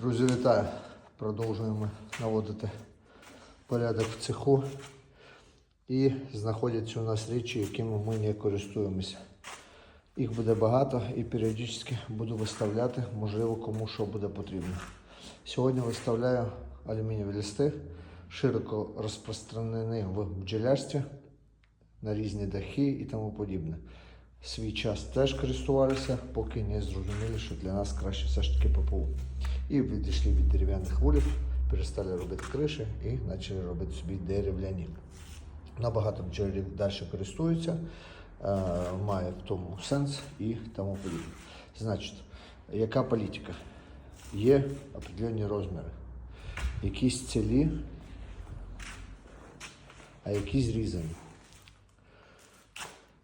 Друзі, вітаю! Продовжуємо наводити порядок в цеху. І знаходяться у нас речі, якими ми не користуємося. Їх буде багато і періодично буду виставляти, можливо, кому що буде потрібно. Сьогодні виставляю алюмінієві листи, широко розпространені в бджолярстві, на різні дахи і тому подібне. Свій час теж користувалися, поки не зрозуміли, що для нас краще все ж таки ППУ. І відійшли від дерев'яних вулів, перестали робити криші і почали робити собі дерев'яні. Набагато бджолярів далі користуються, е, має в тому сенс і тому подібне. Значить, яка політика? Є определенні розміри, якісь цілі, а якісь зрізані.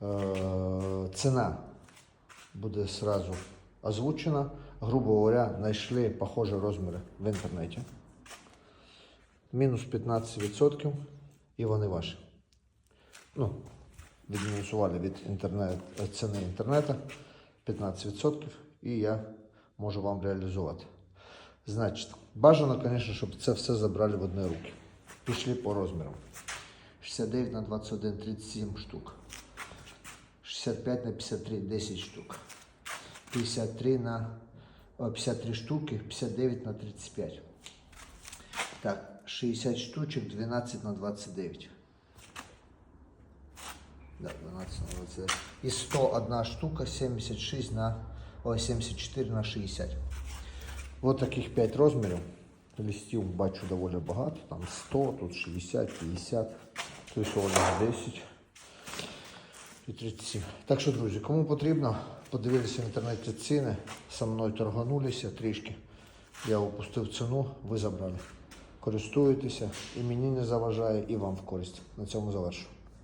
Е, ціна буде сразу озвучена. Грубо говоря, знайшли похожі розміри в інтернеті. Мінус 15% і вони ваші. Ну, відмінусували від інтернет, ціни інтернету 15% і я можу вам реалізувати. Значить, бажано, звісно, щоб це все забрали в одні руки. Пішли по розмірам. 69 на 21, 37 штук. 65 на 53, 10 штук. 53 на о, 53 штуки, 59 на 35. Так, 60 штучек, 12 на 29. Да, 12 на 29. І 101 штука, 76 на, ой, 74 на 60. От таких 5 розмірів. Листів бачу доволі багато. Там 100, тут 60, 50, тут 10 і 37. Так що, друзі, кому потрібно, подивилися в інтернеті ціни, со мною торганулися трішки. Я опустив ціну, ви забрали. Користуєтеся, і мені не заважає, і вам в користь. На цьому завершу.